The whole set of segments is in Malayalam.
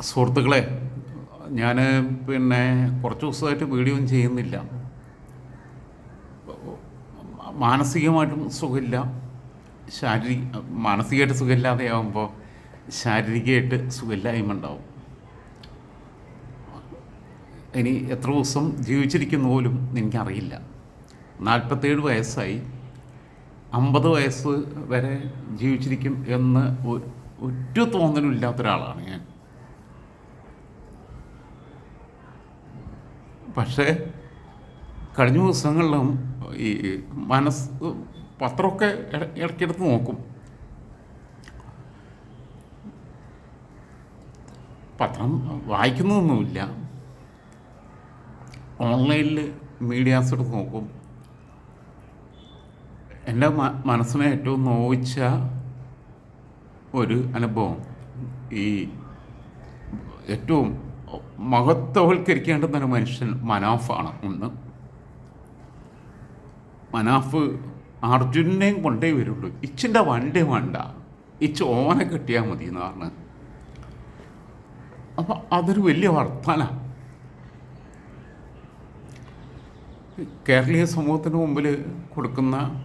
സുഹൃത്തുക്കളെ ഞാൻ പിന്നെ കുറച്ച് ദിവസമായിട്ട് വീഡിയോ ഒന്നും ചെയ്യുന്നില്ല. മാനസികമായിട്ടും സുഖമില്ല. ശാരീരിക മാനസികമായിട്ട് സുഖമില്ലാതെ ആകുമ്പോൾ ശാരീരികമായിട്ട് സുഖമില്ലായ്മ ഉണ്ടാവും. ഇനി എത്ര ദിവസം ജീവിച്ചിരിക്കുന്ന പോലും എനിക്കറിയില്ല. നാൽപ്പത്തേഴ് വയസ്സായി. അമ്പത് വയസ്സ് വരെ ജീവിച്ചിരിക്കും എന്ന് ഒറ്റ തോന്നലും ഇല്ലാത്ത ഒരാളാണ് ഞാൻ. പക്ഷേ കഴിഞ്ഞ ദിവസങ്ങളിലും ഈ മനസ്സ് പത്രമൊക്കെ ഇട- ഇടയ്ക്കെടുത്ത് നോക്കും. പത്രം വായിക്കുന്നതൊന്നുമില്ല. ഓൺലൈനിൽ മീഡിയാസ് എടുത്ത് നോക്കും. എന്റെ മനസ്സിനെ ഏറ്റവും നോവിച്ച ഒരു അനുഭവം ഈ ഏറ്റവും മഹത്വവൽക്കരിക്കേണ്ടുന്ന ഒരു മനുഷ്യൻ മനാഫാണ് ഒന്ന്. മനാഫ് അർജുനെയും കൊണ്ടേ വരുള്ളൂ. ഇച്ചിന്റെ വണ്ടി വേണ്ട. ഇച്ച് ഓനെ കിട്ടിയാൽ മതി എന്ന് പറഞ്ഞ്. അപ്പം അതൊരു വലിയ വർത്താന. കേരളീയ സമൂഹത്തിന് മുമ്പിൽ കൊടുക്കുന്ന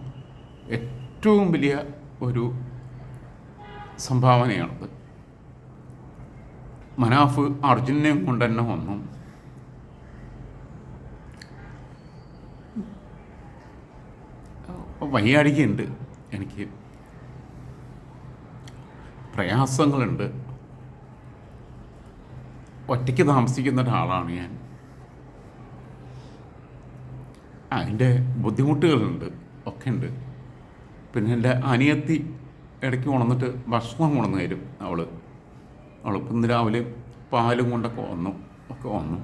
ഏറ്റവും വലിയ ഒരു സംഭാവനയാണത്. മനാഫ് അർജുനെയും കൊണ്ട് തന്നെ വന്നു. വയ്യാടികയുണ്ട് എനിക്ക് പ്രയാസങ്ങളുണ്ട്. ഒറ്റയ്ക്ക് താമസിക്കുന്ന ഒരാളാണ് ഞാൻ. അതിന്റെ ബുദ്ധിമുട്ടുകളുണ്ട്. ഒക്കെ ഉണ്ട്. പിന്നെ എന്റെ അനിയത്തി ഇടയ്ക്ക് ഉണർന്നിട്ട് ഭക്ഷണം കൊണ്ടുവന്ന് തരും അവൾ അവൾ ഇന്ന് രാവിലെ പാലും കൊണ്ടൊക്കെ വന്നു ഒക്കെ വന്നു.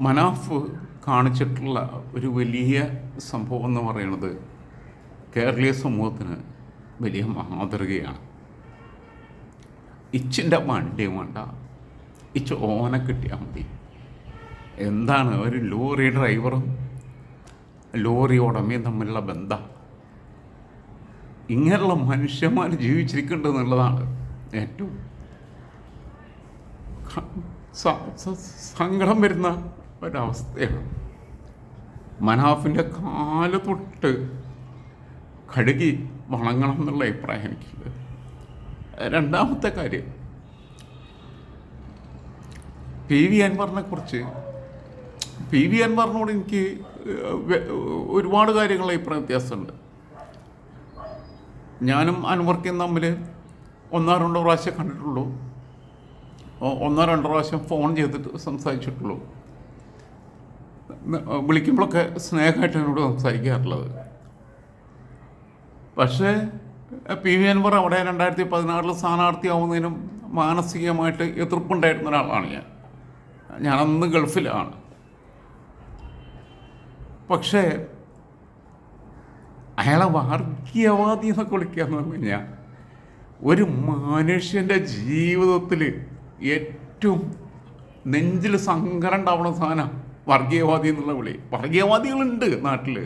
മനാഫ് കാണിച്ചിട്ടുള്ള ഒരു വലിയ സംഭവം എന്ന് പറയുന്നത് കേരളീയ സമൂഹത്തിന് വലിയ മാതൃകയാണ്. ഇച്ചിന്റെ വണ്ടി വേണ്ട ഇച്ച് ഓന കിട്ടിയാൽ മതി. എന്താണ് ഒരു ലോറി ഡ്രൈവറും ലോറി ഉടമയും തമ്മിലുള്ള ബന്ധം? ഇങ്ങനെയുള്ള മനുഷ്യന്മാർ ജീവിച്ചിരിക്കുന്നുണ്ട് ഏറ്റവും സങ്കടം വരുന്ന ഒരവസ്ഥയാണ്. മനാഫിന്റെ കാൽ തൊട്ട് കഴുകി വണങ്ങണം എന്നുള്ള അഭിപ്രായം എനിക്കുണ്ട്. രണ്ടാമത്തെ കാര്യം പി വി അൻവറിനെ കുറിച്ച് പി വി അൻവറിനോട് എനിക്ക് ഒരുപാട് കാര്യങ്ങൾ അഭിപ്രായ വ്യത്യാസമുണ്ട്. ഞാനും അൻവർക്കും തമ്മിൽ ഒന്നോ രണ്ടോ പ്രാവശ്യം കണ്ടിട്ടുള്ളൂ. ഒന്നോ രണ്ടോ പ്രാവശ്യം ഫോൺ ചെയ്തിട്ട് സംസാരിച്ചിട്ടുള്ളൂ. വിളിക്കുമ്പോഴൊക്കെ സ്നേഹമായിട്ട് എന്നോട് സംസാരിക്കാറുള്ളത്. പക്ഷേ പി വി അൻവർ അവിടെ രണ്ടായിരത്തി പതിനാറിൽ സ്ഥാനാർത്ഥിയാവുന്നതിനും മാനസികമായിട്ട് എതിർപ്പുണ്ടായിരുന്ന ഒരാളാണ് ഞാൻ. ഞാനന്ന് ഗൾഫിലാണ്. പക്ഷേ അയാളെ വർഗീയവാദി എന്നൊക്കെ വിളിക്കുക എന്ന് പറഞ്ഞു കഴിഞ്ഞാൽ ഒരു മനുഷ്യന്റെ ജീവിതത്തിൽ ഏറ്റവും നെഞ്ചിൽ സങ്കരം ഉണ്ടാവുന്ന സാധനം വർഗീയവാദി എന്നുള്ള വിളി. വർഗീയവാദികളുണ്ട് നാട്ടിൽ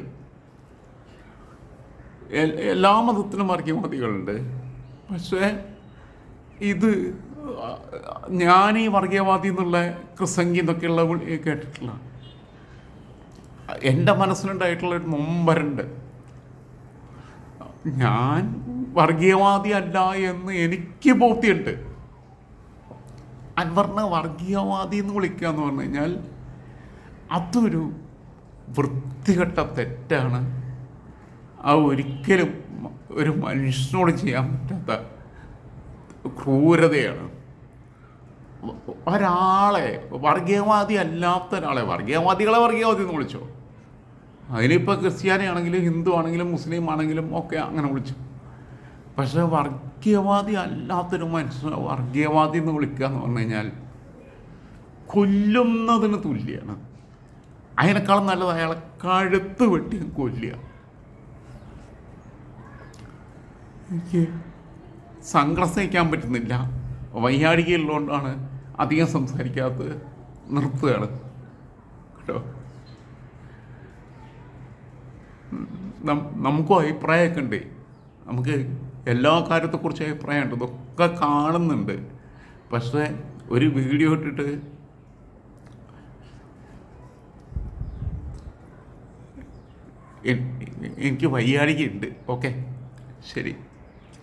എല്ലാ മതത്തിനും വർഗീയവാദികളുണ്ട് പക്ഷേ ഇത് ഞാൻ ഈ വർഗീയവാദി എന്നുള്ള ക്രിസംഗി എന്നൊക്കെയുള്ള കേട്ടിട്ടില്ല. എന്റെ മനസ്സിലുണ്ടായിട്ടുള്ള ഒരു നൊമ്പരുണ്ട്. ഞാൻ വർഗീയവാദി അല്ല എന്ന് എനിക്ക് ബോധ്യമുണ്ട്. അൻവറിനെ വർഗീയവാദി എന്ന് വിളിക്കുക എന്ന് പറഞ്ഞു കഴിഞ്ഞാൽ അതൊരു വൃത്തികെട്ട തെറ്റാണ്. അത് ഒരിക്കലും ഒരു മനുഷ്യനോട് ചെയ്യാൻ പറ്റാത്ത ക്രൂരതയാണ്. ഒരാളെ വർഗീയവാദി അല്ലാത്ത ഒരാളെ വർഗീയവാദികളെ വർഗീയവാദി എന്ന് വിളിച്ചോ? അതിനിപ്പോൾ ക്രിസ്ത്യാനി ആണെങ്കിലും ഹിന്ദു ആണെങ്കിലും മുസ്ലിം ആണെങ്കിലും ഒക്കെ അങ്ങനെ വിളിച്ചു. പക്ഷേ വർഗീയവാദി അല്ലാത്തൊരു മനുഷ്യനെ വർഗീയവാദി എന്ന് വിളിക്കുക എന്ന് പറഞ്ഞു കഴിഞ്ഞാൽ കൊല്ലുന്നതിന് തുല്യമാണ് അതിനേക്കാളും നല്ലത് അയാളെ കഴുത്ത് വെട്ടി കൊല്ലുക. എനിക്ക് സംഘർഷിക്കാൻ പറ്റുന്നില്ല. വയ്യാഴികയുള്ളതുകൊണ്ടാണ് അധികം സംസാരിക്കാത്തത്. നിർത്തുകയാണ്. കേട്ടോ? നമുക്കും അഭിപ്രായമൊക്കെ ഉണ്ട്. നമുക്ക് എല്ലാ കാര്യത്തെക്കുറിച്ച് അഭിപ്രായമുണ്ട് ഇതൊക്കെ കാണുന്നുണ്ട്. പക്ഷേ ഒരു വീഡിയോ ഇട്ടിട്ട് എനിക്ക് വയ്യാഴികയുണ്ട്. ഓക്കെ. ശരി.